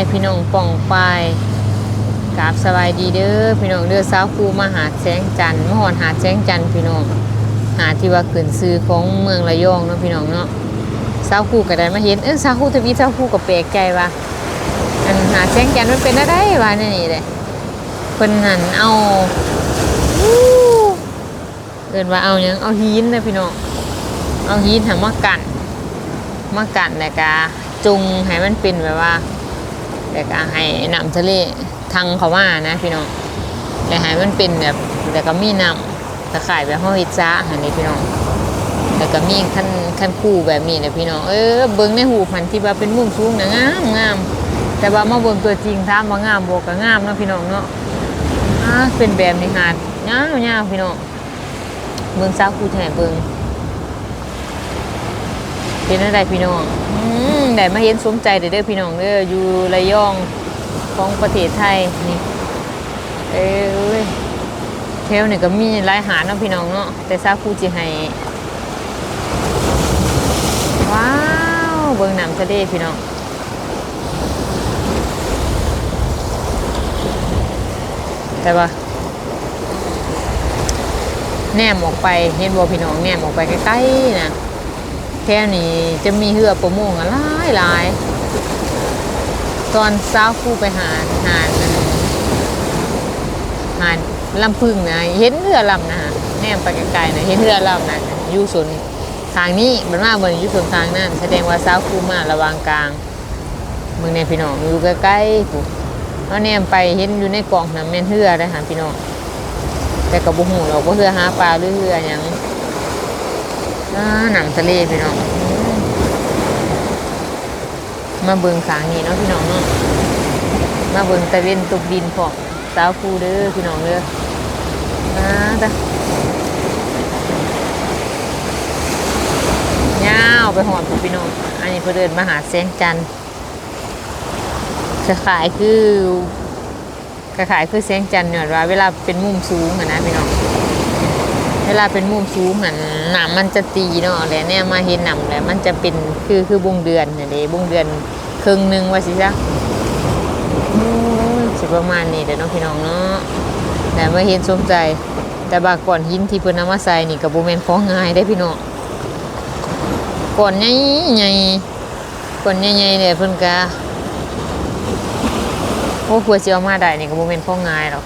ายพี่น้องป่องปายกราบสบายดีเด้อพี่น้องเด้อสาวคูมาหาแสงจันทร์มหอนหาแสงจันทร์พี่น้องหาที่ว่าขึ้นซื้อของเมืองระยองเนาะพี่น้องเนาะสาวคูก็ได้มาเห็นเออสาวคูทวีสาวคูก็แปลกใจว่าอันหาแสงจันทร์มันเป็นอะไรวะนี่เลยเพิ่นหันเอาอู้เอินว่าเอายังเอาหินนะพี่น้องเอาหินหามากันมากัดแล้วก็จุงให้มันเป็นแบบว่า แล้วก็ให้น้ำทะเลทางเขาว่านะพี่น้องแล้วให้มันเป็นแบบแล้วก็มีน้ำตะข่ายแบบห้อยจ้าหันนี้พี่น้องแล้วก็มีขั้นขั้นคู่แบบนี้นะพี่น้องเออเบิ้งในหูพันที่ว่าเป็นมุมสูงนะงามงามแต่ว่ามาเบิ้งตัวจริงถามว่างามบวกก็งามเนาะพี่น้องเนาะอ่าเป็นแบบนี้หาดงามงามพี่น้องเบิ้งสาคู่แห่เบิ้งเป็นอะไรพี่น้อง มได้มาเห็นสมใจเด้อเด้อพี่น้องเด้ออยู่ระยองของประเทศไทยนี่เอ้ยเทลนี่ก็มีหลายหาดเนาะพี่น้องเนาะแต่ซาคูจิให้ว้าวเบิ่งน้ำทะเลพี่น้องแต่ว่าแนมออกไปเห็นบ่พี่น้องแนมออกไปใกล้ๆนะ ค่นี้จะมีเหือประมงอะหลายหลาย ตอนเช้าคู่ไปหาหานั่นหาลำพึ่งนะเห็นเรือลำนะฮะแนมไปไกลๆนะเห็นเรือลำนะอยู่ส่วนทางนี้มันมาบนอยู่ส่วนทางนั่นแสดงว่าเช้าคู่มาระวางกลางเมืองในพี่น้องอยู่ใกล้ๆปุ๊เอาแนมไปเห็นอยู่ในกล่องน้ำแม่นเหือได้หาพี่น้องแต่กับบุหูเราก็เหือหาปลาหรือเหืออย่าง หนังทะเลพี่น้อง มาเบิงขางนี้เนาะพี่น้องเนาะ มาเบิงตะเวนตกดินพอกสาวคูเด้อพี่น้องเด้ออ่าจ้ะยาวไปหอดพุ่นพี่น้อง อันนี้เพื่อเดินมาหาแสงจันทร์จะขายคือจะขายคือแสงจันทร์เนี่ยว่าเวลาเป็นมุมสูงอะนะพี่น้อง เวลาเป็นมุมสูงหันหนามมันจะตีเนาะแล้วเนี่ยมาเห็นหนำแล้วมันจะเป็นคือคือบงเดือนเนี่ยเด้บงเดือนครึ่งหนึ่งว่าสิจ๊ะสิประมาณนี้เด้อเนาะพี่น้องเนาะแต่มาเห็นสมใจ แต่บาก่อนหินที่เพิ่นนำมาใส่นี่กับโบแมนของง่ายได้พี่น้องก่อนใหญ่ใหญ่ก่อนใหญ่ๆเนี่ยเพิ่นก็โอ้ควรสิเอามาได้นี่กับโบแมนของง่ายหรอก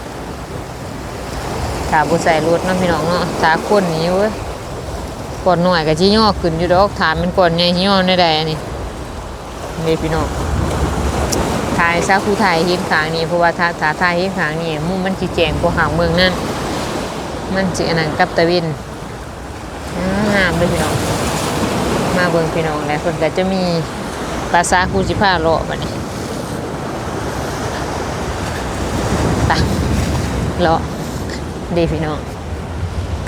ถ้าบ่ใส่รถเนาะพี่น้องเนาะถ้าคนนี่เว้ยก่อนหน่อยก็สิย่อขึ้นอยู่ดอกถามมันก่อนใหญ่สิย่อได้ใดอันนี้นี่พี่น้องถ่ายซะผู้ถ่ายห็นขางนี่เพราะว่าถ้าถ้าถ่ายห็นขางนี่มุมมันสิแจงกว่าหางเมืองนั่นมันสิอันนั้นกับตะวินอ่างามเลยพี่น้อง มาเบิ่งพี่น้องแล้วเพิ่นก็จะมีภาษาคูสิพาเลบัดนี้ไปเลาะ เดพี่น้อง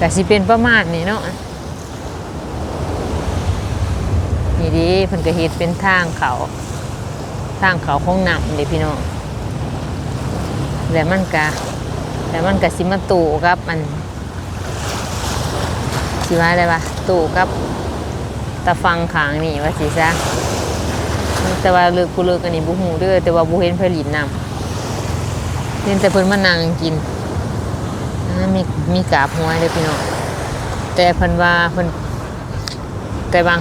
ก็สิเป็นประมาณนี้เนาะนี่ดิเพิ่นก็เฮ็ดเป็นทางเขาทางเขาของน้ำเดพี่น้องแล้วมันก็แล้วมันก็สิมาตู่กับมันสิว่าได้ปะตู่กับตะฟังขางนี่ว่าสิซะแต่ว่าเลิกกูเลิกอันนี้บ่ฮู้เด้อแต่ว่าบ่เห็นเพิ่นลินนำเห็นแต่เพิ่นมานั่งกิน มีมีกาบหัวเลยพี่น้องแต่เพิ่นว่าเพิ่นแต่บาง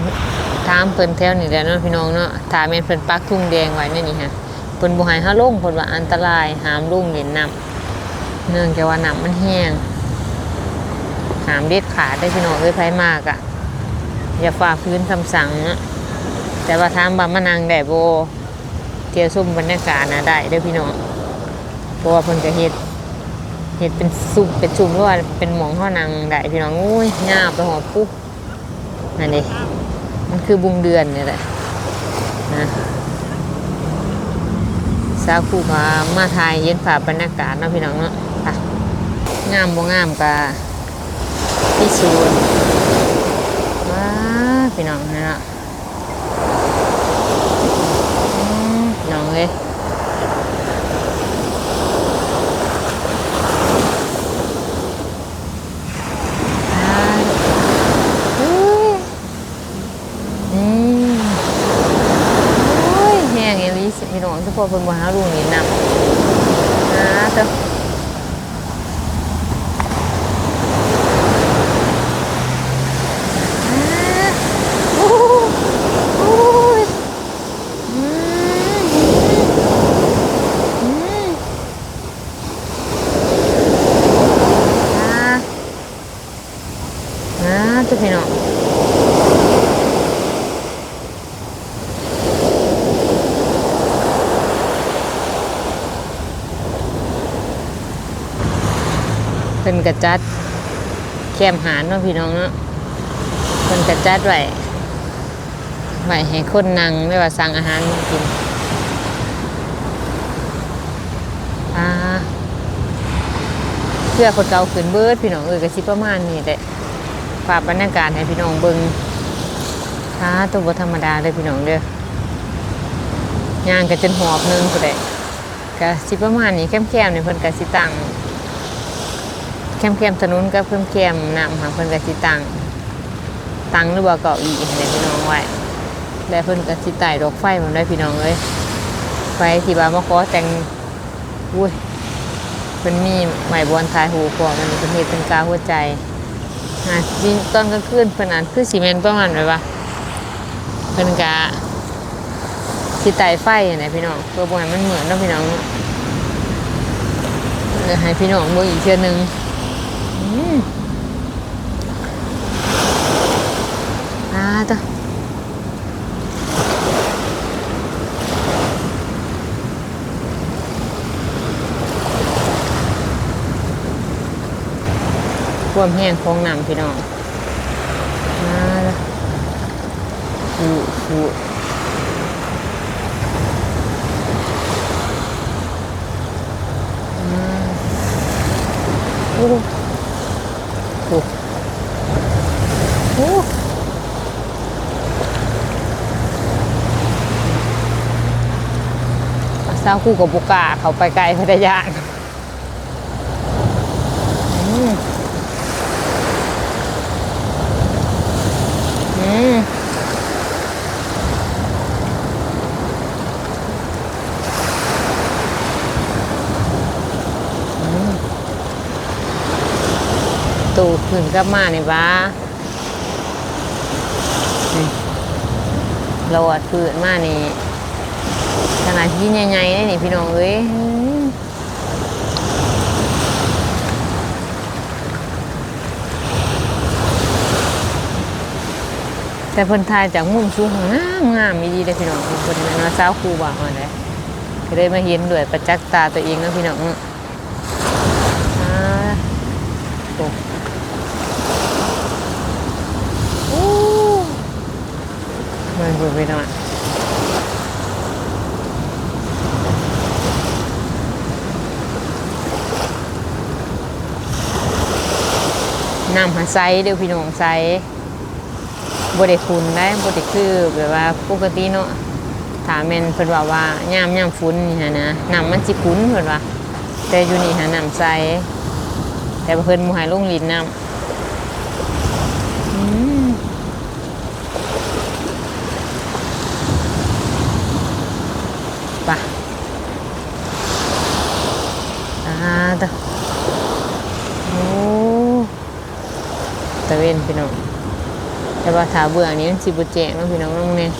ถามเพิ่นแถวนี่แหละเนาะพี่น้องเนาะถ้าแม่นเพิ่นปักทุ่งแดงไว้ในนี่ฮะเพิ่นบ่ให้เฮาลงเพิ่นว่าอันตรายห้ามลงเล่นน้ำเนื่องจากว่าน้ำมันแห้งห้ามเด็ดขาดได้พี่น้องเอ้ยไผมากอะอย่าฝ่าพื้นคำสั่งนะแต่ว่าถามว่ามานั่งได้บ่เที่ยวชมบรรยากาศน่ะได้เด้อพี่น้องเพราะว่าเพิ่นก็เฮ็ด เห็ดเป็นซุปเป็นซุปหรือว่าเป็นหมองข้านางได้พี่น้องอุ้ยงาบไปหอปุ๊บนั่นเองมันคือบุงเดือนนี่แหละนะสาวคู่มามาทายเย็นฝ่าบรรยากาศเนาะพี่น้องเนาะค่ะงามบ่งามกะที่สูนว้าพี่น้องนะเนาะน้องเอ้ยอืมโอ้ยแห้งเอลิส พี่น้อเพิ่นบ่หาลุงนี่นำอ่าเด้ออ่าโอ้โหโอ้ยอืมอืมอ่าอ่าเจ้าพี่น้อง เพิ่นกระจัดแคมหารเนาะพี่น้องเนาะเพิ่นกระจัดไว้ไว้ให้คนนั่งไม่ว่าสั่งอาหารกินอ่าเพื่อคนเก่าขึ้นเบิดพี่น้องเอ้ยก็สิประมาณนี้แหละฝากบรรยากาศให้พี่น้องเบิ่งท้าตัวบ่ธรรมดาเลยพี่น้องเด้อย่างกันจนหอบหนึงพุ่นแหละก็สิประมาณนี้แคมๆนี่เพิ่นก็สิตั้ง แคมแคมถนนก็เพิ่มแคมน้ำหาเพิ่นก็สิตังตังหรือว่าเกาะอีให้พี่น้องไว้แล้วเพิ่นก็สิไต่ดอกไฟมันได้พี่น้องเอ้ยไฟที่ว่ามาขอแต่งอุ้ยเพิ่นมีไหมบอลทายหูพอมันเป็นเฮ็ดเป็นกาหัวใจอ่าจริงตอนกลางคืนเพิ่นอ่านคือซีเมนต์ประมาณไว้ว่าเพิ่นก็สิไต่ไฟให้พี่น้องเพื่อบ่ให้มันเหมือนเนาะพี่น้องเดี๋ยวให้พี่น้องเบิ่งอีกเทื่อนึง อืมาตัวความแห้งของน้ำพี่น้องมาละฟูฟูอ่าโอ้โห โอ้ สาวคู่กับบุกาเขาไปไกลพัทยานตูขึ้นกลับมานี่บ้าเราอะคืนมานี่ ขนาดที่ใหญ่ๆได้นี่พี่น้องเอ้ยแต่เพิ่นทายจากมุมสูงงามงามมีดีเลยพี่น้องเพิ่นแม่นว่าสาวครูบ่าวมาเลยก็ได้มาเห็นด้วยประจักษ์ตาตัวเองนะพี่น้องอ่าโอ้โอ้มันดูไปหน่ น้ำหันไซเดี๋ยวพี่น้องไซบไดคุณได้บไดคือแบบว่าปกติเนาะถามแม่นเพิ่นว่าว่าย่ามย่ามฝุ่นนี่ฮะนะน้ำมันจิคุ้นเพิ่นว่าแต่อยู่นี่ฮะน้ำใสแต่เพิ่นบ่ให้ลงลินน้ำอืมไปะอ่าตะโอ้ตะเว นพี่น้องแต่ว่าถาเบื่อนี้มันสิบ่แจ้งเนาะพี่น้องน้องเนี่ย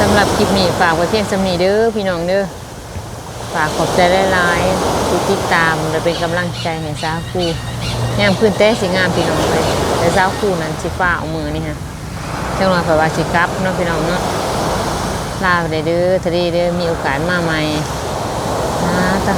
สำหรับคลิปนี้ฝากไว้เพียงสำนีเด้อพี่น้องเด้อฝากขอบใจหลายๆที่ติดตามและเป็นกำลังใจให้สาวคู่ยางพื้นเต้สิงามพี่น้องเลยแต่สาวคู่นั้นสิฟ้าเอามือนี่ฮะจังหวะแบบว่าสิกลับเนาะพี่น้องเนาะลาไปเด้อทะเลเด้อมีโอกาสมาใหม่นะจ้ะ